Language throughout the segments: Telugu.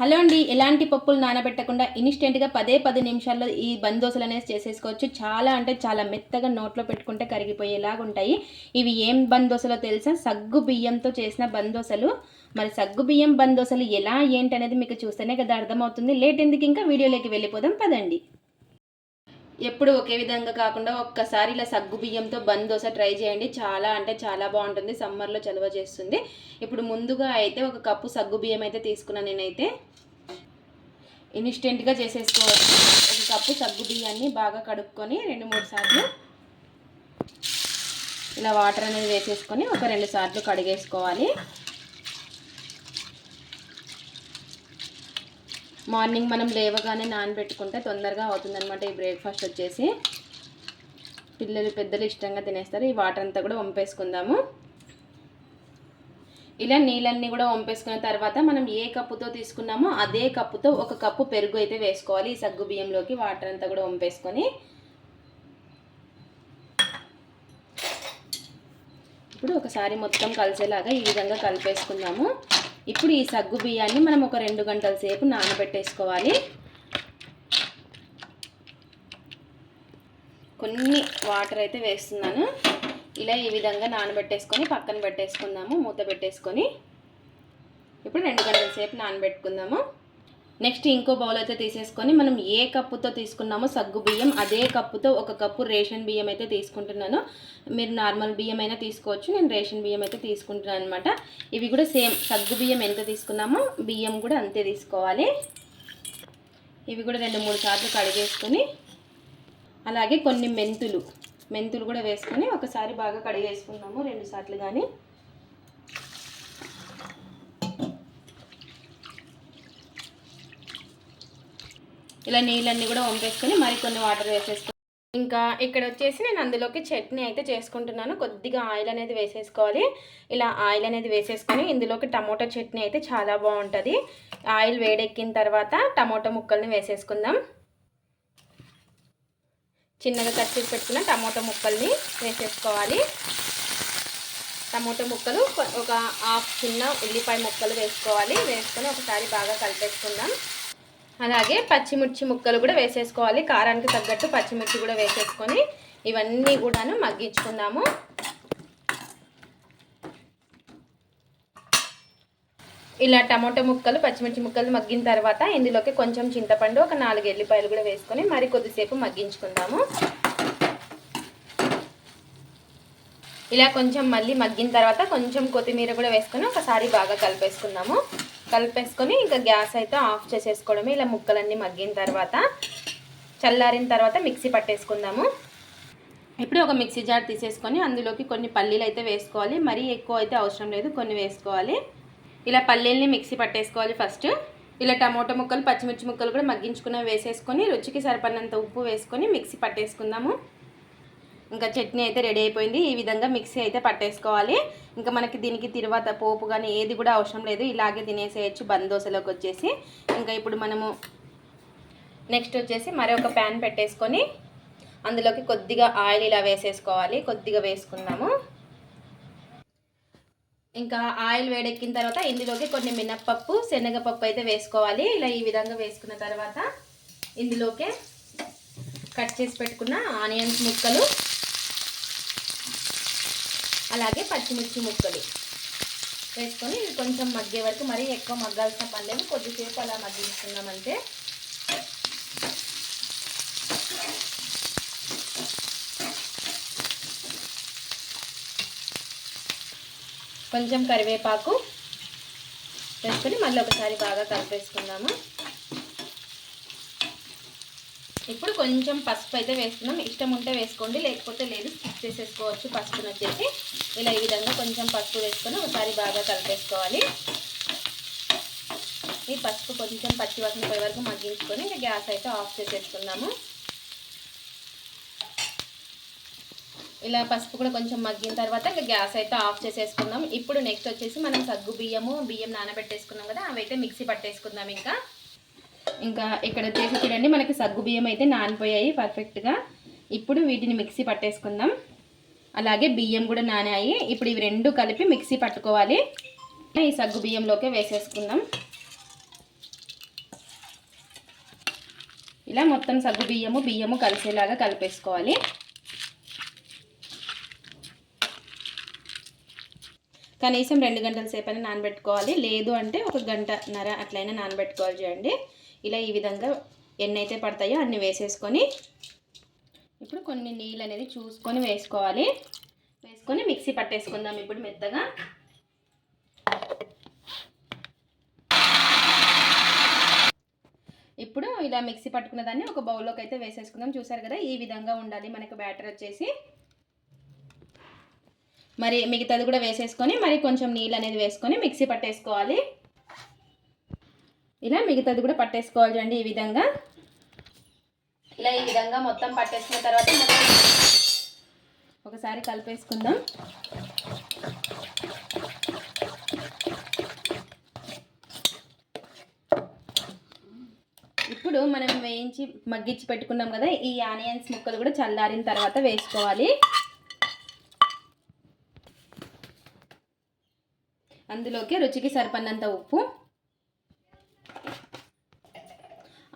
హలో అండి ఎలాంటి పప్పులు నానబెట్టకుండా ఇన్స్టెంట్గా పదే పది నిమిషాల్లో ఈ బందోసలు అనేది చేసేసుకోవచ్చు. చాలా అంటే చాలా మెత్తగా నోట్లో పెట్టుకుంటే కరిగిపోయేలాగా ఉంటాయి. ఇవి ఏం బందోసలో తెలుసా? సగ్గు బియ్యంతో చేసిన బందోసలు మరి సగ్గు బియ్యం బందోసలు ఎలా ఏంటి అనేది మీకు చూస్తేనే కదా అర్థమవుతుంది. లేట్ ఎందుకు ఇంకా? వీడియోలోకి వెళ్ళిపోదాం పదండి. ఎప్పుడు ఒకే విధంగా కాకుండా ఒక్కసారి ఇలా సగ్గు బియ్యంతో బంద్ దోశ ట్రై చేయండి. చాలా అంటే చాలా బాగుంటుంది. సమ్మర్లో చలువ చేస్తుంది. ఇప్పుడు ముందుగా అయితే ఒక కప్పు సగ్గు బియ్యం అయితే తీసుకున్నాను నేనైతే. ఇన్స్టెంట్గా చేసేసుకోవచ్చు. ఒక కప్పు సగ్గు బియ్యాన్ని బాగా కడుక్కొని రెండు మూడు సార్లు ఇలా వాటర్ అనేది వేసేసుకొని ఒక రెండు సార్లు కడిగేసుకోవాలి. మార్నింగ్ మనం లేవగానే నానబెట్టుకుంటే తొందరగా అవుతుందనమాట ఈ బ్రేక్ఫాస్ట్ వచ్చేసి. పిల్లలు పెద్దలు ఇష్టంగా తినేస్తారు. ఈ వాటర్ అంతా కూడా వంపేసుకుందాము. ఇలా నీళ్ళన్నీ కూడా వంపేసుకున్న తర్వాత మనం ఏ కప్పుతో తీసుకున్నామో అదే కప్పుతో ఒక కప్పు పెరుగు అయితే వేసుకోవాలి. ఈ సగ్గు బియ్యంలోకి వాటర్ అంతా కూడా వంపేసుకొని. ఇప్పుడు ఒకసారి మొత్తం కలిసేలాగా ఈ విధంగా కలిపేసుకుందాము. ఇప్పుడు ఈ సగ్గు బియ్యాన్ని మనం ఒక రెండు గంటల సేపు నానబెట్టేసుకోవాలి. కొన్ని వాటర్ అయితే వేస్తున్నాను. ఇలా ఈ విధంగా నానబెట్టేసుకొని పక్కన పెట్టేసుకుందాము మూత పెట్టేసుకొని. ఇప్పుడు రెండు గంటల సేపు నానబెట్టుకుందాము. నెక్స్ట్ ఇంకో బౌల్ అయితే తీసేసుకొని మనం ఏ కప్పుతో తీసుకున్నామో సగ్గు బియ్యం అదే కప్పుతో ఒక కప్పు రేషన్ బియ్యం అయితే తీసుకుంటున్నాను. మీరు నార్మల్ బియ్యం అయినా తీసుకోవచ్చు నేను రేషన్ బియ్యం అయితే తీసుకుంటున్నాను అనమాట ఇవి కూడా సేమ్ సగ్గు బియ్యం ఎంత తీసుకున్నామో బియ్యం కూడా అంతే తీసుకోవాలి. ఇవి కూడా రెండు మూడు సార్లు కడిగేసుకొని అలాగే కొన్ని మెంతులు మెంతులు కూడా వేసుకొని ఒకసారి బాగా కడిగేసుకున్నాము రెండు సార్లు కానీ ఇలా నీళ్ళన్నీ కూడా వంపేసుకొని మరికొన్ని వాటర్ వేసేసుకొని ఇంకా ఇక్కడ వచ్చేసి నేను అందులోకి చట్నీ అయితే చేసుకుంటున్నాను. కొద్దిగా ఆయిల్ అనేది వేసేసుకోవాలి. ఇలా ఆయిల్ అనేది వేసేసుకొని ఇందులోకి టమోటా చట్నీ అయితే చాలా బాగుంటుంది. ఆయిల్ వేడెక్కిన తర్వాత టమోటా ముక్కల్ని వేసేసుకుందాం. చిన్నగా కట్ చేసి పెట్టుకున్న టమోటా ముక్కల్ని వేసేసుకోవాలి. టమోటా ముక్కలు ఒక హాఫ్ చిన్న ఉల్లిపాయ ముక్కలు వేసుకోవాలి. వేసుకొని ఒకసారి బాగా కలిపేసుకుందాం. అలాగే పచ్చిమిర్చి ముక్కలు కూడా వేసేసుకోవాలి. కారానికి తగ్గట్టు పచ్చిమిర్చి కూడా వేసేసుకొని ఇవన్నీ కూడాను మగ్గించుకుందాము. ఇలా టమాటో ముక్కలు పచ్చిమిర్చి ముక్కలు మగ్గిన తర్వాత ఇందులోకి కొంచెం చింతపండు ఒక నాలుగు ఎల్లిపాయలు కూడా వేసుకొని మరి కొద్దిసేపు మగ్గించుకుందాము. ఇలా కొంచెం మళ్ళీ మగ్గిన తర్వాత కొంచెం కొత్తిమీర కూడా వేసుకొని ఒకసారి బాగా కలిపేసుకుందాము. కలిపేసుకొని ఇంకా గ్యాస్ అయితే ఆఫ్ చేసేసుకోవడమే. ఇలా ముక్కలన్నీ మగ్గిన తర్వాత చల్లారిన తర్వాత మిక్సీ పట్టేసుకుందాము. ఇప్పుడు ఒక మిక్సీ జార్ తీసేసుకొని అందులోకి కొన్ని పల్లీలు అయితే వేసుకోవాలి. మరీ ఎక్కువ అయితే అవసరం లేదు కొన్ని వేసుకోవాలి. ఇలా పల్లీల్ని మిక్సీ పట్టేసుకోవాలి ఫస్ట్. ఇలా టమోటా ముక్కలు పచ్చిమిర్చి ముక్కలు కూడా మగ్గించుకున్న వేసేసుకొని రుచికి సరిపడినంత ఉప్పు వేసుకొని మిక్సీ పట్టేసుకుందాము. ఇంకా చట్నీ అయితే రెడీ అయిపోయింది. ఈ విధంగా మిక్సీ అయితే పట్టేసుకోవాలి. ఇంకా మనకి దీనికి తర్వాత పోపు కానీ ఏది కూడా అవసరం లేదు. ఇలాగే తినేసేయచ్చు బందోసలోకి వచ్చేసి. ఇంకా ఇప్పుడు మనము నెక్స్ట్ వచ్చేసి మరొక ప్యాన్ పెట్టేసుకొని అందులోకి కొద్దిగా ఆయిల్ ఇలా వేసేసుకోవాలి. కొద్దిగా వేసుకుందాము. ఇంకా ఆయిల్ వేడెక్కిన తర్వాత ఇందులోకి కొన్ని మినప్పప్పు శనగపప్పు అయితే వేసుకోవాలి. ఇలా ఈ విధంగా వేసుకున్న తర్వాత ఇందులోకి కట్ చేసి పెట్టుకున్న ఆనియన్స్ ముక్కలు అలాగే పచ్చిమిర్చి ముక్కలు. వేసుకొని కొంచెం మగ్గే వరకు మరీ ఎక్కువ మగ్గాల్సిన పని లేదు. కొద్దిసేపు అలా మగ్గించుకున్నామంటే కొంచెం కరివేపాకు వేసుకొని మళ్ళీ ఒకసారి బాగా కలిపేసుకుందాము. ఇప్పుడు కొంచెం పసుపు అయితే వేస్తున్నాం ఇష్టం ఉంటే వేసుకోండి లేకపోతే లేదు స్కిప్ చేసేసుకోవచ్చు. పసుపుని వచ్చేసి ఇలా ఈ విధంగా కొంచెం పసుపు వేసుకొని ఒకసారి బాగా కలిపేసుకోవాలి. ఈ పసుపు కొంచెం పచ్చి వాసన పోయే వరకు మగ్గించుకొని ఇంకా గ్యాస్ అయితే ఆఫ్ చేసేసుకుందాము. ఇలా పసుపు కూడా కొంచెం మగ్గిన తర్వాత ఇంకా గ్యాస్ అయితే ఆఫ్ చేసేసుకుందాం. ఇప్పుడు నెక్స్ట్ వచ్చేసి మనం సగ్గు బియ్యము బియ్యం నానబెట్టేసుకున్నాం కదా అవైతే మిక్సీ పట్టేసుకుందాం ఇంకా. ఇంకా ఇక్కడ చేసి చూడండి మనకి సగ్గు బియ్యం అయితే నానిపోయాయి పర్ఫెక్ట్గా ఇప్పుడు వీటిని మిక్సీ పట్టేసుకుందాం. అలాగే బియ్యం కూడా నానాయి. ఇప్పుడు ఇవి రెండు కలిపి మిక్సీ పట్టుకోవాలి. ఈ సగ్గు బియ్యంలోకే వేసేసుకుందాం. ఇలా మొత్తం సగ్గు బియ్యము బియ్యము కలిసేలాగా కలిపేసుకోవాలి. కనీసం రెండు గంటల సేపు అయినా నానబెట్టుకోవాలి. లేదు అంటే ఒక గంటన్నర అట్లయినా నానబెట్టుకోవాలి చూడండి. ఇలా ఈ విధంగా ఎన్ని అయితే పడతాయో అన్ని వేసేసుకొని ఇప్పుడు కొన్ని నీళ్ళు అనేది చూసుకొని వేసుకోవాలి. వేసుకొని మిక్సీ పట్టేసుకుందాం ఇప్పుడు మెత్తగా. ఇప్పుడు ఇలా మిక్సీ పట్టుకున్న దాన్ని ఒక బౌల్లోకి అయితే వేసేసుకుందాం. చూసారు కదా ఈ విధంగా ఉండాలి. మనకు బ్యాటర్ వచ్చేసి మరి మిగతాది కూడా వేసేసుకొని మరి కొంచెం నీళ్ళు అనేది వేసుకొని మిక్సీ పట్టేసుకోవాలి. ఇలా మిగతాది కూడా పట్టేసుకోవాలి చూడండి ఈ విధంగా. ఇలా ఈ విధంగా మొత్తం పట్టేసుకున్న తర్వాత ఒకసారి కలిపేసుకుందాం. ఇప్పుడు మనం వేయించి మగ్గించి పెట్టుకున్నాం కదా ఈ ఆనియన్స్ ముక్కలు కూడా చల్లారిన తర్వాత వేసుకోవాలి. అందులోకి రుచికి సరిపడినంత ఉప్పు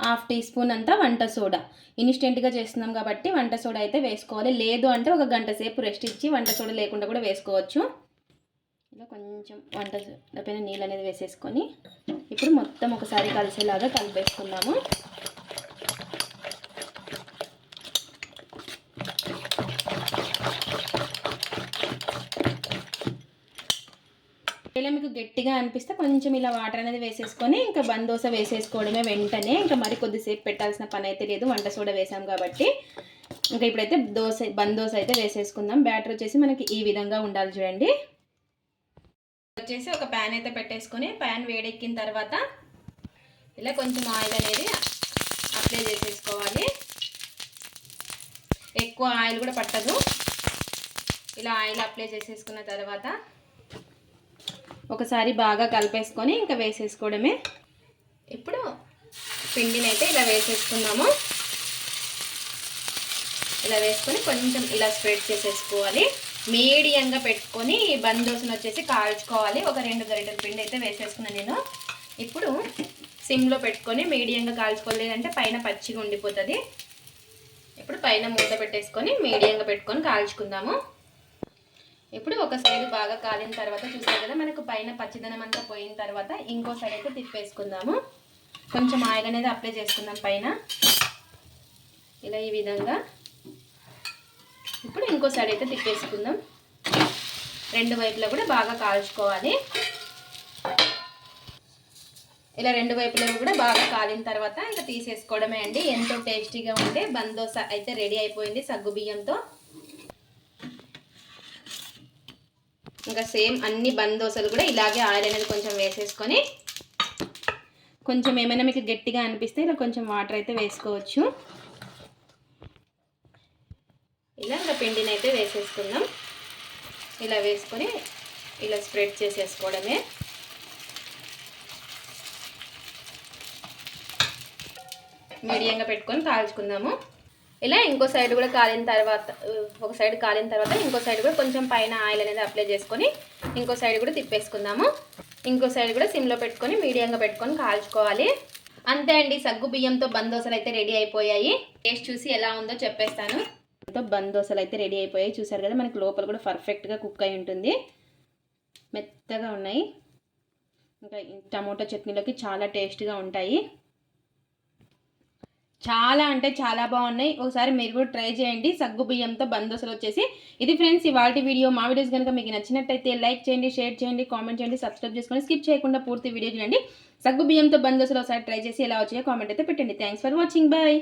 హాఫ్ టీ స్పూన్ అంతా వంట సోడా. ఇన్స్టెంట్గా చేస్తున్నాం కాబట్టి వంట సోడా అయితే వేసుకోవాలి. లేదు అంటే ఒక గంట సేపు రెస్ట్ ఇచ్చి వంట సోడా లేకుండా కూడా వేసుకోవచ్చు. ఇలా కొంచెం వంట సోడా పైన నీళ్ళు అనేది వేసేసుకొని ఇప్పుడు మొత్తం ఒకసారి కలిసేలాగా కలిపేసుకున్నాము ఇలా మీకు గట్టిగా అనిపిస్తే కొంచెం ఇలా వాటర్ అనేది వేసేసుకొని ఇంకా బందోస వేసేసుకోవడమే వెంటనే ఇంకా మరి కొద్దిసేపు పెట్టాల్సిన పని అయితే లేదు. వంట సోడా వేసాం కాబట్టి. ఇంకా ఇప్పుడైతే దోశ బందోస అయితే వేసేసుకుందాం. బ్యాటర్ వచ్చేసి మనకి ఈ విధంగా ఉండాలి చూడండి. వచ్చేసి ఒక ప్యాన్ అయితే పెట్టేసుకొని ప్యాన్ వేడెక్కిన తర్వాత ఇలా కొంచెం ఆయిల్ అనేది అప్లై చేసేసుకోవాలి. ఎక్కువ ఆయిల్ కూడా పట్టదు. ఇలా ఆయిల్ అప్లై చేసేసుకున్న తర్వాత ఒకసారి బాగా కలిపేసుకొని ఇంకా వేసేసుకోవడమే. ఇప్పుడు పిండిని అయితే ఇలా వేసేసుకుందాము ఇలా వేసుకొని కొంచెం ఇలా స్ప్రెడ్ చేసేసుకోవాలి. మీడియంగా పెట్టుకొని బందోసును వచ్చేసి కాల్చుకోవాలి. ఒక రెండు గరిటెల పిండి అయితే వేసేసుకున్నాను నేను. ఇప్పుడు సిమ్లో పెట్టుకొని మీడియంగా కాల్చుకోలేదంటే పైన పచ్చిగా ఉండిపోతుంది. ఇప్పుడు పైన మూత పెట్టేసుకొని మీడియంగా పెట్టుకొని కాల్చుకుందాము. ఇప్పుడు ఒక సైడ్ బాగా కాలిన తర్వాత చూసారు కదా మనకు పైన పచ్చిదనం అంతా పోయిన తర్వాత ఇంకో సైడ్ అయితే తిప్పేసుకుందాము. కొంచెం ఆయిల్ అనేది అప్లై చేసుకుందాం పైన. ఇలా ఈ విధంగా. ఇప్పుడు ఇంకో సైడ్ అయితే తిప్పేసుకుందాం. రెండు వైపులా కూడా బాగా కాల్చుకోవాలి. ఇలా రెండు వైపులా కూడా బాగా కాలిన తర్వాత ఇంకా తీసేసుకోవడమే అండి. ఎంతో టేస్టీగా ఉంటే బందోస అయితే రెడీ అయిపోయింది సగ్గు బియ్యంతో. ఇంకా సేమ్ అన్ని బందోసలు కూడా ఇలాగే ఆయిల్ అనేది కొంచెం వేసేసుకొని కొంచెం ఏమైనా మీకు గట్టిగా అనిపిస్తే ఇలా కొంచెం వాటర్ అయితే వేసుకోవచ్చు. ఇలా ఇంకా పిండిని అయితే వేసేసుకుందాం. ఇలా వేసుకొని ఇలా స్ప్రెడ్ చేసేసుకోవడమే. మీడియంగా పెట్టుకొని కాల్చుకుందాము. ఇలా ఇంకో సైడ్ కూడా కాలిన తర్వాత ఒక సైడ్ కాలిన తర్వాత ఇంకో సైడ్ కూడా కొంచెం పైన ఆయిల్ అనేది అప్లై చేసుకొని ఇంకో సైడ్ కూడా తిప్పేసుకుందాము. ఇంకో సైడ్ కూడా సిమ్లో పెట్టుకొని మీడియంగా పెట్టుకొని కాల్చుకోవాలి. అంతే అండి సగ్గు బియ్యంతో బందోసలు అయితే రెడీ అయిపోయాయి. టేస్ట్ చూసి ఎలా ఉందో చెప్పేస్తాను. తో బందోసలు అయితే రెడీ అయిపోయాయి. చూసారు కదా మనకి లోపల కూడా పర్ఫెక్ట్గా కుక్ అయి ఉంటుంది. మెత్తగా ఉన్నాయి. ఇంకా టమోటా చట్నీలోకి చాలా టేస్ట్గా ఉంటాయి. చాలా అంటే చాలా బాగున్నాయి. ఒకసారి మీరు కూడా ట్రై చేయండి. సగ్గు బియ్యంతో బందోసలు వచ్చేసి. ఇది ఫ్రెండ్స్ ఇవాళ వీడియో మా వీడియోస్ కనుక మీకు నచ్చినట్టయితే లైక్ చేయండి షేర్ చేయండి కామెంట్ చేయండి సబ్స్క్రైబ్ చేసుకొని స్కిప్ చేయకుండా పూర్తి వీడియో చూడండి. సగ్గు బియ్యంతో బందోసలు ఒకసారి ట్రై చేసి ఎలా వచ్చాయో కామెంట్ అయితే పెట్టండి. Thanks for watching. బాయ్.